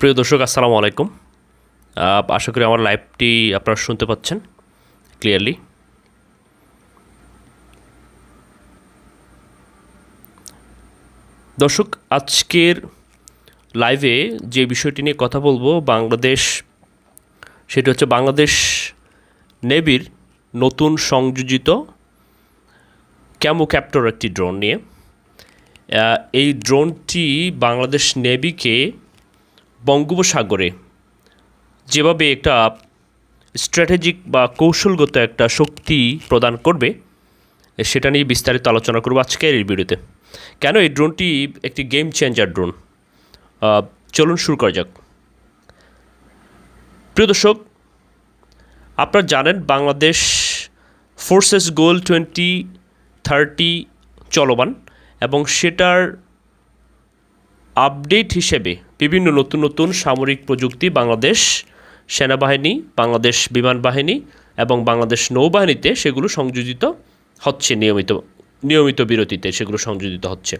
প্রিয় দর্শক, আসসালামু আলাইকুম। আশা করি আমার লাইভটি আপনারা শুনতে পাচ্ছেন ক্লিয়ারলি দর্শক, আজকের লাইভে যে বিষয়টি নিয়ে কথা বলব, বাংলাদেশ, সেটি হচ্ছে বাংলাদেশ নেভির নতুন সংযোজিত ক্যামো ক্যাপ্টর একটি ড্রোন নিয়ে। এই ড্রোনটি বাংলাদেশ নেভিকে বঙ্গোপসাগরে। যেভাবে একটা স্ট্র্যাটেজিক বা কৌশলগত একটা শক্তি প্রদান করবে, সেটা নিয়ে বিস্তারিত আলোচনা করব আজকের এই ভিডিওতে। কেন এই ড্রোনটি একটি গেম চেঞ্জার ড্রোন চলুন শুরু করা যাক। প্রিয় দর্শক, আপনারা জানেন Bangladesh forces goal twenty thirty চলমান এবং সেটার আপডেট হিসেবে বিভিন্ন নতুন নতুন সামরিক প্রযুক্তি বাংলাদেশ সেনাবাহিনী, বাংলাদেশ বিমান বাহিনী এবং বাংলাদেশ নৌবাহিনীতে সেগুলো সংযোজিত হচ্ছে নিয়মিত নিয়মিত বিরতিতে সেগুলো সংযোজিত হচ্ছে।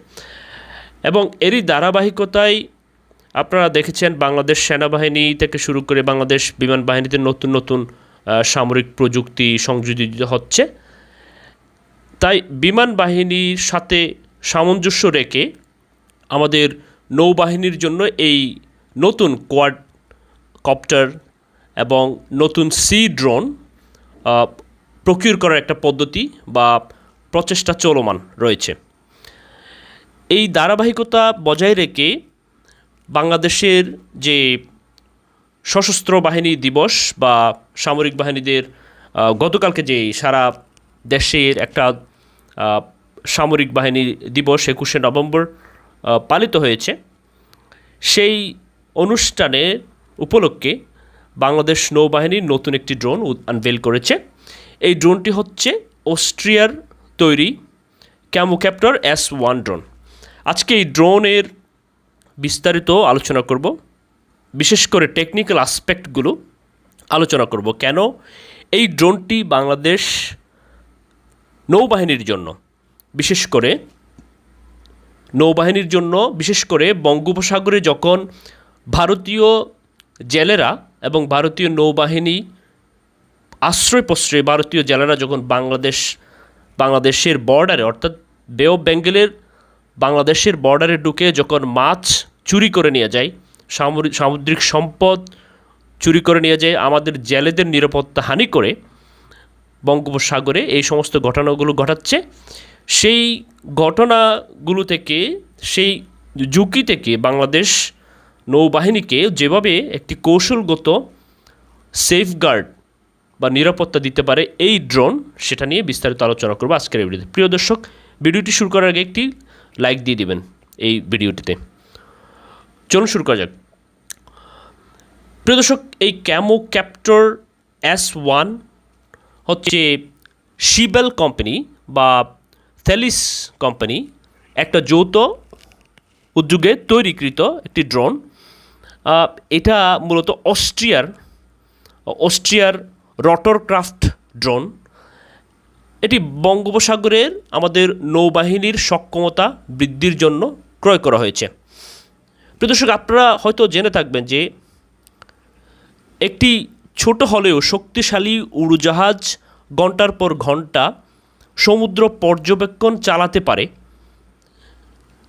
এবং এরই ধারাবাহিকতায় আপনারা দেখেছেন বাংলাদেশ সেনাবাহিনী থেকে শুরু করে বাংলাদেশ বিমান বাহিনীতে নতুন নতুন সামরিক প্রযুক্তি সংযোজিত হচ্ছে। তাই বিমান বাহিনীর সাথে সামঞ্জস্য রেখে আমাদের নৌবাহিনীর জন্য এই নতুন কোয়াড কপ্টার এবং নতুন সি ড্রোন প্রকিউর করার একটা পদ্ধতি বা প্রচেষ্টা চলমান রয়েছে। এই ধারাবাহিকতা বজায় রেখে বাংলাদেশের যে সশস্ত্র বাহিনী দিবস বা সামরিক বাহিনীদের গতকালকে যে সারা দেশের একটা সামরিক বাহিনী দিবস একুশে নভেম্বর পালিত হয়েছে। সেই অনুষ্ঠানে উপলক্ষে বাংলাদেশ নৌবাহিনীর নতুন একটি ড্রোন আনভেল করেছে। এই ড্রোনটি হচ্ছে অস্ট্রিয়ার তৈরি ক্যামোক্যাপ্টর এস ওয়ান ড্রোন। আজকে এই ড্রোনের বিস্তারিত আলোচনা করব। বিশেষ করে টেকনিক্যাল আসপেক্টগুলো আলোচনা করব। কেন এই ড্রোনটি বাংলাদেশ নৌবাহিনীর জন্য? বিশেষ করে নৌবাহিনীর জন্য, বিশেষ করে বঙ্গোপসাগরে যখন ভারতীয় জেলেরা এবং ভারতীয় নৌবাহিনী আশ্রয় প্রশ্রয় ভারতীয় জেলেরা যখন বাংলাদেশ, বাংলাদেশের বর্ডারে অর্থাৎ বে অফ বেঙ্গলের বাংলাদেশের বর্ডারে ঢুকে যখন মাছ চুরি করে নিয়ে যায় সামরিক সামুদ্রিক সম্পদ চুরি করে নিয়ে যায়, আমাদের জেলেদের নিরাপত্তা হানি করে বঙ্গোপসাগরে এই সমস্ত ঘটনাগুলো ঘটাচ্ছে সেই ঘটনাগুলো থেকে, সেই ঝুঁকি থেকে বাংলাদেশ নৌবাহিনীকে যেভাবে একটি কৌশলগত সেফগার্ড বা নিরাপত্তা দিতে পারে এই ড্রোন সেটা নিয়ে বিস্তারিত আলোচনা করব আজকের ভিডিওতে। প্রিয় দর্শক, ভিডিওটি শুরু করার আগে একটি লাইক দিয়ে দিবেন এই ভিডিওটিতে। চলুন শুরু করা যাক। প্রিয় দর্শক, এই ক্যামো ক্যাপ্টর এস ওয়ান হচ্ছে শিবেল কোম্পানি বা থেলিস কোম্পানি একটা যৌথ উদ্যোগে তৈরিকৃত একটি ড্রোন এটা মূলত অস্ট্রিয়ার অস্ট্রিয়ার রটরক্রাফট ড্রোন এটি বঙ্গোপসাগরের আমাদের নৌবাহিনীর সক্ষমতা বৃদ্ধির জন্য ক্রয় করা হয়েছে। প্রিয় দর্শক, আপনারা হয়তো জেনে থাকবেন যে একটি ছোট হলেও শক্তিশালী উড়োজাহাজ ঘণ্টার পর ঘণ্টা সমুদ্র পর্যবেক্ষণ চালাতে পারে।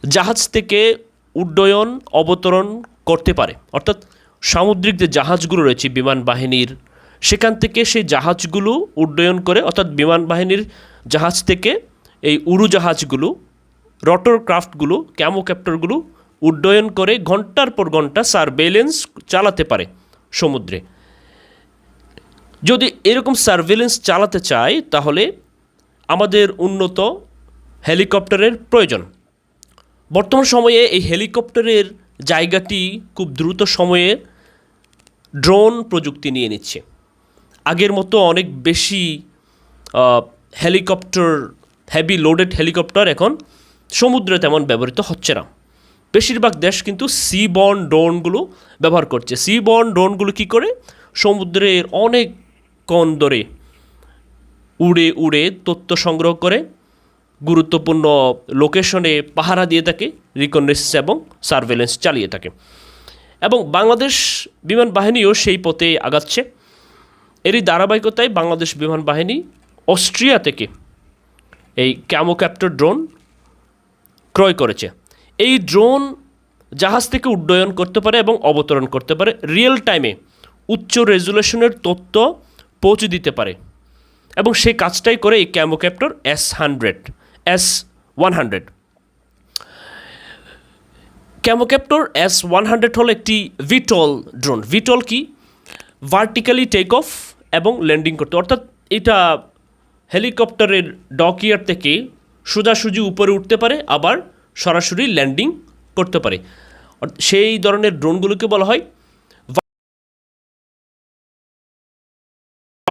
জাহাজ থেকে উড্ডয়ন, অবতরণ করতে পারে। অর্থাৎ সামুদ্রিক যে জাহাজগুলো রয়েছে, বিমান বাহিনীর, সেখান থেকে সেই জাহাজগুলো উড্ডয়ন করে, অর্থাৎ বিমান বাহিনীর জাহাজ থেকে এই উড়োজাহাজগুলো রটর ক্রাফটগুলো ক্যামোক্যাপ্টরগুলো উড্ডয়ন করে ঘণ্টার পর ঘণ্টা সার্ভেলেন্স চালাতে পারে সমুদ্রে। যদি এরকম সার্ভেলেন্স চালাতে চায়, তাহলে আমাদের উন্নত হেলিকপ্টারের প্রয়োজন। বর্তমান সময়ে এই হেলিকপ্টারের জায়গাটি খুব দ্রুত সময়ে ড্রোন প্রযুক্তি নিয়ে নিচ্ছে। আগের মতো অনেক বেশি হেলিকপ্টার হেভি লোডেড হেলিকপ্টার এখন সমুদ্রে তেমন ব্যবহৃত হচ্ছে না। বেশিরভাগ দেশ কিন্তু সি বর্ন ড্রোনগুলো ব্যবহার করছে। সি বর্ন ড্রোনগুলো কী করে? সমুদ্রের অনেক কণ ধরে উড়ে উড়ে তথ্য সংগ্রহ করে, গুরুত্বপূর্ণ লোকেশনে পাহারা দিয়ে থাকে রিকনেস এবং সার্ভেলেন্স চালিয়ে থাকে। এবং বাংলাদেশ বিমান বাহিনীও সেই পথে আগাচ্ছে। এরই ধারাবাহিকতায় বাংলাদেশ বিমান বাহিনী অস্ট্রিয়া থেকে এই ক্যামোক্যাপ্টার ড্রোন ক্রয় করেছে। এই ড্রোন জাহাজ থেকে উড্ডয়ন করতে পারে এবং অবতরণ করতে পারে। রিয়েল টাইমে উচ্চ রেজুলেশনের তথ্য পৌঁছে দিতে পারে। এবং সেই কাজটাই করে এই Camcopter S hundred S one hundred Camcopter S one hundred হল একটি ভিটল ড্রোন ভিটল কি? ভার্টিক্যালি টেক অফ এবং ল্যান্ডিং করতে। অর্থাৎ এটা হেলিকপ্টারের ডকিয়ার থেকে সোজাসুজি উপরে উঠতে পারে, আবার সরাসরি ল্যান্ডিং করতে পারে। সেই ধরনের ড্রোনগুলোকে বলা হয়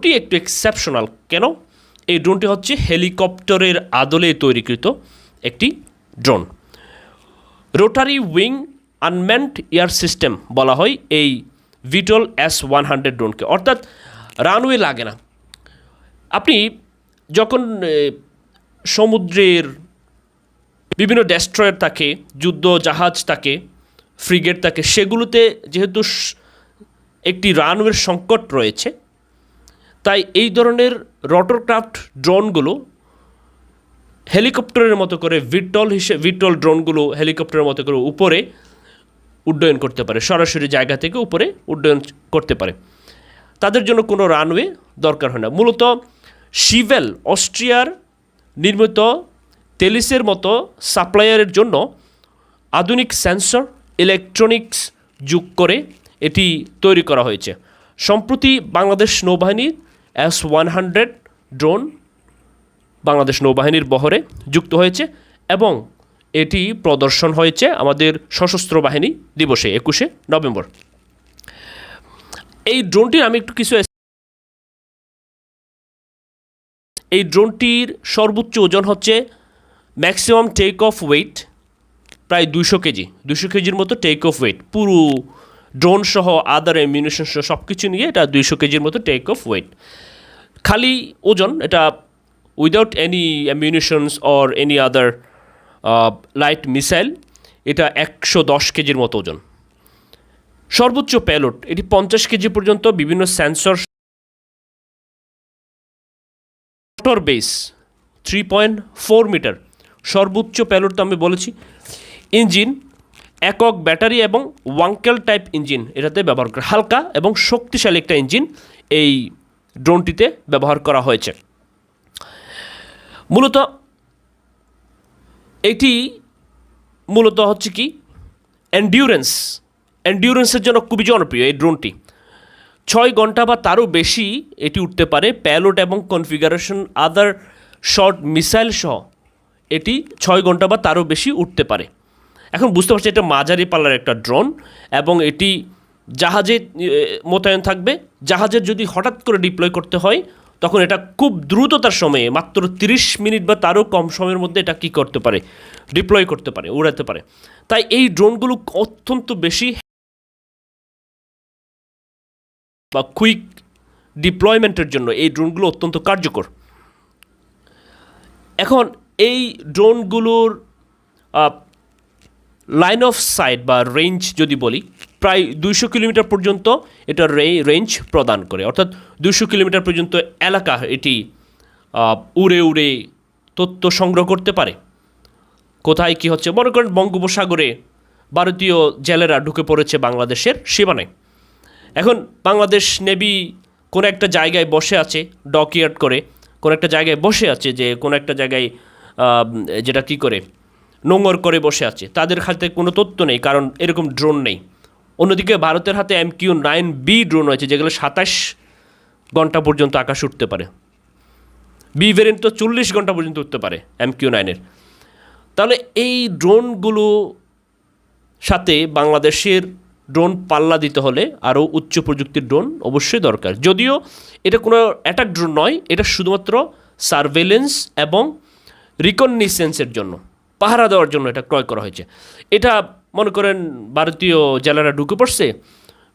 এটি একটু এক্সেপশনাল কেন? এই ড্রোনটি হচ্ছে হেলিকপ্টারের আদলে তৈরিকৃত একটি drone rotary wing unmanned air system বলা হয় এই ভিটল এস ওয়ান হান্ড্রেড ড্রোনকে অর্থাৎ রানওয়ে লাগে না। আপনি যখন সমুদ্রের বিভিন্ন ডেস্ট্রয়ার থাকে, যুদ্ধ জাহাজ থাকে ফ্রিগেট থাকে, সেগুলোতে যেহেতু একটি রানওয়ের সংকট রয়েছে তাই এই ধরনের রটরক্রাফট ড্রোনগুলো হেলিকপ্টারের মতো করে ভিটল হিসেবে ভিটল ড্রোনগুলো হেলিকপ্টারের মতো করে উপরে উড্ডয়ন করতে পারে, সরাসরি জায়গা থেকে উপরে উড্ডয়ন করতে পারে। তাদের জন্য কোনো রানওয়ে দরকার হয় না। মূলত শিভেল, অস্ট্রিয়ার নির্মিত তেলিসের মতো সাপ্লায়ারের জন্য আধুনিক সেন্সর, ইলেকট্রনিক্স যোগ করে এটি তৈরি করা হয়েছে। সম্প্রতি বাংলাদেশ নৌবাহিনীর S one hundred drone Bangladesh নৌবাহিনীর বহরে যুক্ত হয়েছে এবং এটি প্রদর্শন হয়েছে আমাদের সশস্ত্র বাহিনী দিবসে, একুশে নভেম্বর। এই ড্রোনটির আমি একটু কিছু এই ড্রোনটির সর্বোচ্চ ওজন হচ্ছে ম্যাক্সিমাম টেক অফ ওয়েট, প্রায় দুশো কেজি দুশো কেজির মতো টেক অফ ওয়েট, পুরো ড্রোন সহ আদার এমিউনেশন সহ সব কিছু নিয়ে এটা দুইশো কেজির মতো টেক অফ ওয়েট খালি ওজন, এটা without any ammunitions or any other light missile এটা একশো দশ কেজির মতো ওজন। সর্বোচ্চ প্যালোড এটি পঞ্চাশ কেজি পর্যন্ত বিভিন্ন sensor motor base three point four metre সর্বোচ্চ প্যালোড তো আমি বলেছি। ইঞ্জিন একক ব্যাটারি এবং ওয়াঙ্কেল টাইপ ইঞ্জিন এটাতে ব্যবহার করা, হালকা এবং শক্তিশালী একটা ইঞ্জিন এই ড্রোনটিতে ব্যবহার করা হয়েছে। মূলত এটি মূলত হচ্ছে কি এন্ডিউরেন্স এন্ডিউরেন্সের জন্য খুবই জনপ্রিয় এই ড্রোনটি। ছয় ঘণ্টা বা তারও বেশি এটি উঠতে পারে প্যালোড এবং কনফিগারেশন আদার শর্ট মিসাইল সহ। এটি ছয় ঘণ্টা বা তারও বেশি উঠতে পারে। এখন বুঝতে পারছি এটা মাঝারি পাল্লার একটা ড্রোন এবং এটি জাহাজে মোতায়েন থাকবে। জাহাজের যদি হঠাৎ করে ডিপ্লয় করতে হয়, তখন এটা খুব দ্রুততার সময়ে, মাত্র তিরিশ মিনিট বা তারও কম সময়ের মধ্যে এটা কী করতে পারে ডিপ্লয় করতে পারে, উড়াতে পারে। তাই এই ড্রোনগুলো অত্যন্ত বেশি বা কুইক ডিপ্লয়মেন্টের জন্য এই ড্রোনগুলো অত্যন্ত কার্যকর। এখন এই ড্রোনগুলোর লাইন অফ সাইট বা রেঞ্জ যদি বলি, প্রায় দুইশো কিলোমিটার পর্যন্ত এটা রেঞ্জ প্রদান করে। অর্থাৎ দুশো কিলোমিটার পর্যন্ত এলাকা এটি উড়ে উড়ে তথ্য সংগ্রহ করতে পারে। কোথায় কি হচ্ছে? মনে করেন বঙ্গোপসাগরে ভারতীয় জেলেরা ঢুকে পড়েছে বাংলাদেশের সীমানায়। এখন বাংলাদেশ নেভি কোনো একটা জায়গায় বসে আছে ডকইয়ার্ড করে, কোনো একটা জায়গায় বসে আছে যে কোনো একটা জায়গায় যেটা কি করে? নোংর করে বসে আছে। তাদের হাতে কোনো তথ্য নেই, কারণ এরকম ড্রোন নেই। অন্যদিকে ভারতের হাতে M Q nine B drone রয়েছে, যেগুলো সাতাশ ঘণ্টা পর্যন্ত আকাশ উঠতে পারে। বি ভেরিয়েন্ট তো চল্লিশ ঘণ্টা পর্যন্ত উঠতে পারে এম কিউ নাইনের তাহলে এই ড্রোনগুলো সাথে বাংলাদেশের ড্রোন পাল্লা দিতে হলে আরও উচ্চ প্রযুক্তির ড্রোন অবশ্যই দরকার। যদিও এটা কোনো অ্যাটাক ড্রোন নয়, এটা শুধুমাত্র সার্ভেলেন্স এবং রিকগনিসেন্সের জন্য। পাহারা দেওয়ার জন্য এটা ক্রয় করা হয়েছে। এটা, মনে করেন, ভারতীয় জেলারা ঢুকে পড়ছে,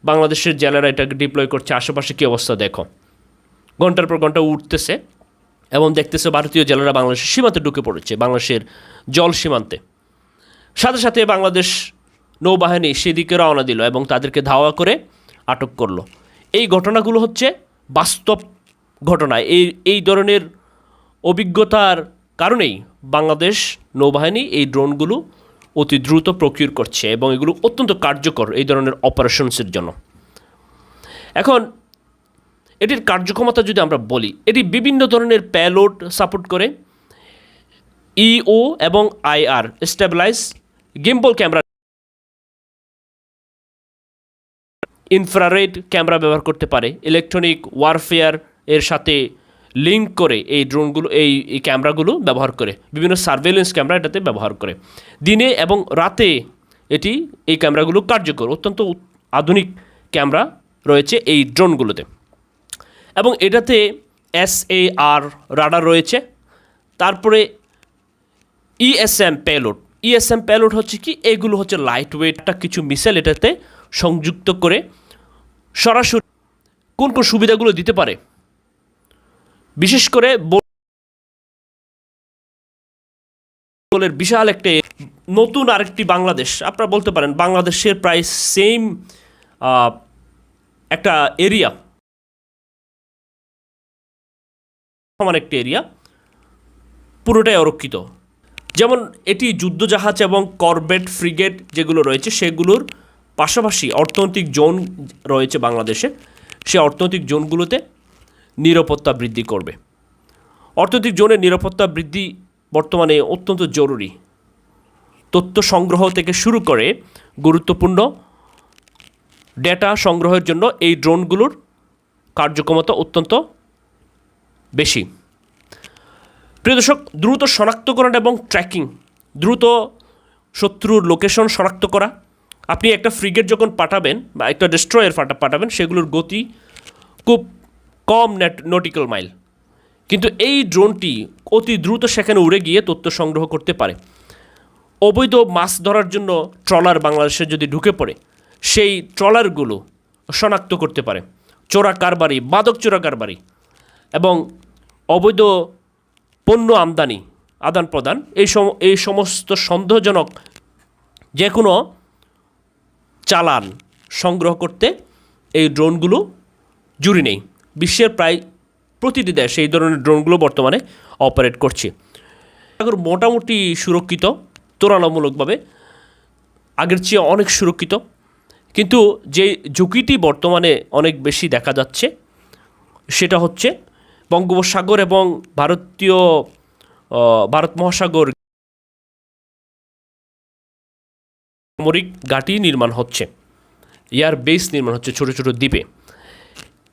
বাংলাদেশের জেলারা এটাকে ডিপ্লয় করছে, আশেপাশে কী অবস্থা দেখো। ঘণ্টার পর ঘণ্টা উঠতেছে এবং দেখতেছে ভারতীয় জেলারা বাংলাদেশের সীমান্তে ঢুকে পড়েছে, বাংলাদেশের জল সীমান্তে। সাথে সাথে বাংলাদেশ নৌবাহিনী সেদিকে রওনা দিল এবং তাদেরকে ধাওয়া করে আটক করল। এই ঘটনাগুলো হচ্ছে বাস্তব ঘটনা। এই এই ধরনের অভিজ্ঞতার কারণেই বাংলাদেশ নৌবাহিনী এই ড্রোনগুলো অতি দ্রুত প্রকিউর করছে এবং এগুলো অত্যন্ত কার্যকর এই ধরনের অপারেশনসের জন্য। এখন, এটির কার্যক্ষমতা যদি আমরা বলি, এটি বিভিন্ন ধরনের প্যালোড সাপোর্ট করে ইও এবং IR stabilise gimbal camera, infrared camera ব্যবহার করতে পারে, ইলেকট্রনিক ওয়ারফেয়ার এর সাথে লিঙ্ক করে এই ড্রোনগুলো এই ক্যামেরাগুলো ব্যবহার করে, বিভিন্ন সার্ভেলেন্স ক্যামেরা এটাতে ব্যবহার করে। দিনে এবং রাতে এটি এই ক্যামেরাগুলো কার্যকর, অত্যন্ত আধুনিক ক্যামেরা রয়েছে এই ড্রোনগুলোতে এবং এটাতে এস এ আর রাডার রয়েছে, তারপরে ইএসএম পেলোড ইএসএম পেলোড হচ্ছে কি, এগুলো হচ্ছে লাইট ওয়েটটা কিছু মিসাইল এটাতে সংযুক্ত করে সরাসরি কোন কোন সুবিধাগুলো দিতে পারে। বিশেষ করে বলের বিশাল একটা নতুন আরেকটি বাংলাদেশ। আপনারা বলতে পারেন বাংলাদেশের প্রায় সেম একটা এরিয়া সমান একটি এরিয়া পুরোটাই অরক্ষিত। যেমন এটি যুদ্ধজাহাজ এবং করবেট ফ্রিগেট যেগুলো রয়েছে, সেগুলোর পাশাপাশি অর্থনৈতিক জোন রয়েছে বাংলাদেশে। সে অর্থনৈতিক জোনগুলোতে নিরাপত্তা বৃদ্ধি করবে। অর্থনৈতিক জোনের নিরাপত্তা বৃদ্ধি বর্তমানে অত্যন্ত জরুরি। তথ্য সংগ্রহ থেকে শুরু করে গুরুত্বপূর্ণ ডেটা সংগ্রহের জন্য এই ড্রোনগুলোর কার্যক্ষমতা অত্যন্ত বেশি। প্রিয় দর্শক, দ্রুত শনাক্তকরণ এবং ট্র্যাকিং, দ্রুত শত্রুর লোকেশন শনাক্ত করা। আপনি একটা ফ্রিগেট যখন পাঠাবেন বা একটা ডেস্ট্রয়ের ফাটা পাঠাবেন, সেগুলোর গতি খুব কম নেট নটিক্যাল মাইল কিন্তু এই ড্রোনটি অতি দ্রুত সেখানে উড়ে গিয়ে তথ্য সংগ্রহ করতে পারে। অবৈধ মাছ ধরার জন্য ট্রলার বাংলাদেশে যদি ঢুকে পড়ে, সেই ট্রলারগুলো শনাক্ত করতে পারে। চোরা কারবারি, মাদক চোরা কারবারি এবং অবৈধ পণ্য আমদানি, আদান প্রদান, এই সম এই সমস্ত সন্দেহজনক যে কোনো চালান সংগ্রহ করতে এই ড্রোনগুলো জুড়ি নেই। বিশ্বের প্রায় প্রতিটি দেশ এই ধরনের ড্রোনগুলো বর্তমানে অপারেট করছে। এখন মোটামুটি সুরক্ষিত, তুলনামূলকভাবে আগের চেয়ে অনেক সুরক্ষিত। কিন্তু যে ঝুঁকিটি বর্তমানে অনেক বেশি দেখা যাচ্ছে, সেটা হচ্ছে বঙ্গোপসাগর এবং ভারতীয় ভারত মহাসাগর সামরিক ঘাঁটি নির্মাণ হচ্ছে। এয়ার বেস নির্মাণ হচ্ছে ছোট ছোট দ্বীপে।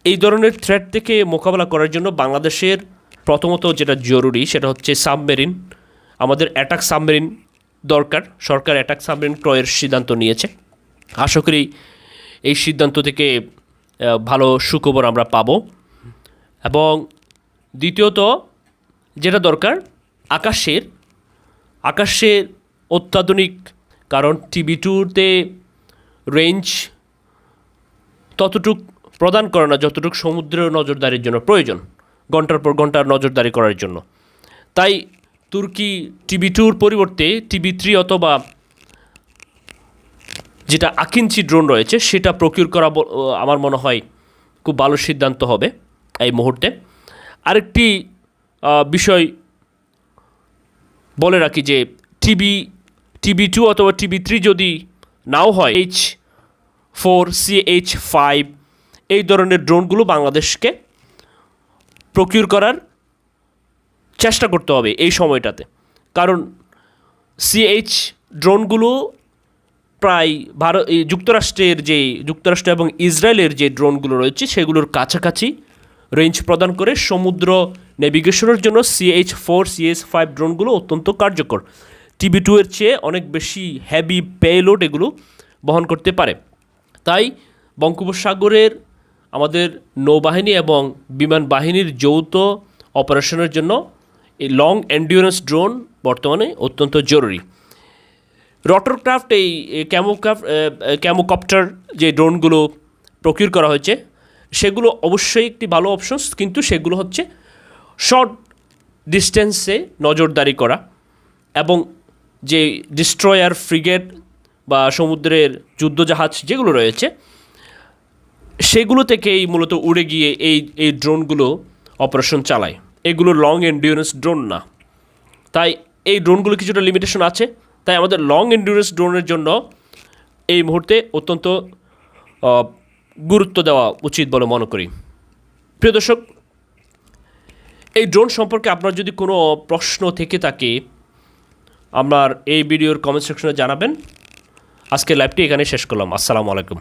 এই ধরনের থ্রেট থেকে মোকাবেলা করার জন্য বাংলাদেশের প্রথমত যেটা জরুরি সেটা হচ্ছে সাবমেরিন আমাদের অ্যাটাক সাবমেরিন দরকার। সরকার অ্যাটাক সাবমেরিন ক্রয়ের সিদ্ধান্ত নিয়েছে। আশা করি এই সিদ্ধান্ত থেকে ভালো সুখবর আমরা পাবো। এবং দ্বিতীয়ত যেটা দরকার, আকাশের। আকাশের অত্যাধুনিক, কারণ টিভি টুতে রেঞ্জ ততটুক প্রদান করে না যতটুকু সমুদ্রের নজরদারির জন্য প্রয়োজন, ঘণ্টার পর ঘণ্টার নজরদারি করার জন্য। তাই তুর্কি টিভি টুর পরিবর্তে টিভি থ্রি অথবা যেটা আকিঞ্চি ড্রোন রয়েছে, সেটা প্রকিউর করা আমার মনে হয় খুব ভালো সিদ্ধান্ত হবে এই মুহূর্তে। আরেকটি বিষয় বলে রাখি যে টিভি টিভি টু অথবা টিভি থ্রি যদি নাও হয় H four C H five এই ধরনের ড্রোনগুলো বাংলাদেশকে প্রকিউর করার চেষ্টা করতে হবে এই সময়টাতে। কারণ সিএইচ ড্রোনগুলো প্রায় ভারত যুক্তরাষ্ট্রের যে, যুক্তরাষ্ট্র এবং ইসরায়েলের যে ড্রোনগুলো রয়েছে, সেগুলোর কাছাকাছি রেঞ্জ প্রদান করে সমুদ্র নেভিগেশনের জন্য সিএইচ ফোর সিএইচ ফাইভ ড্রোনগুলো অত্যন্ত কার্যকর। টিভি টু এর চেয়ে অনেক বেশি হ্যাভি পেলোড এগুলো বহন করতে পারে। তাই বঙ্গোপসাগরের আমাদের নৌবাহিনী এবং বিমান বাহিনীর যৌথ অপারেশনের জন্য এই লং এন্ডিউরেন্স ড্রোন বর্তমানে অত্যন্ত জরুরি। রটরক্রাফট এই ক্যামোক্রাফট ক্যামোকপ্টার যে ড্রোনগুলো প্রকিউর করা হয়েছে, সেগুলো অবশ্যই একটি ভালো অপশনস কিন্তু সেগুলো হচ্ছে শর্ট ডিস্টেন্সে নজরদারি করা এবং যে ডিস্ট্রয়ার ফ্রিগেট বা সমুদ্রের যুদ্ধজাহাজ যেগুলো রয়েছে সেগুলো থেকেই মূলত উড়ে গিয়ে এই এই ড্রোনগুলো অপারেশন চালায়। এগুলো লং এন্ডিউরেন্স ড্রোন না। তাই এই ড্রোনগুলো কিছুটা লিমিটেশন আছে। তাই আমাদের লং এন্ডিউরেন্স ড্রোনের জন্য এই মুহূর্তে অত্যন্ত গুরুত্ব দেওয়া উচিত বলে মনে করি। প্রিয় দর্শক, এই ড্রোন সম্পর্কে আপনার যদি কোনো প্রশ্ন থেকে থাকে, আমার এই ভিডিওর কমেন্ট সেকশনে জানাবেন। আজকে লাইভটি এখানে শেষ করলাম। আসসালামু আলাইকুম।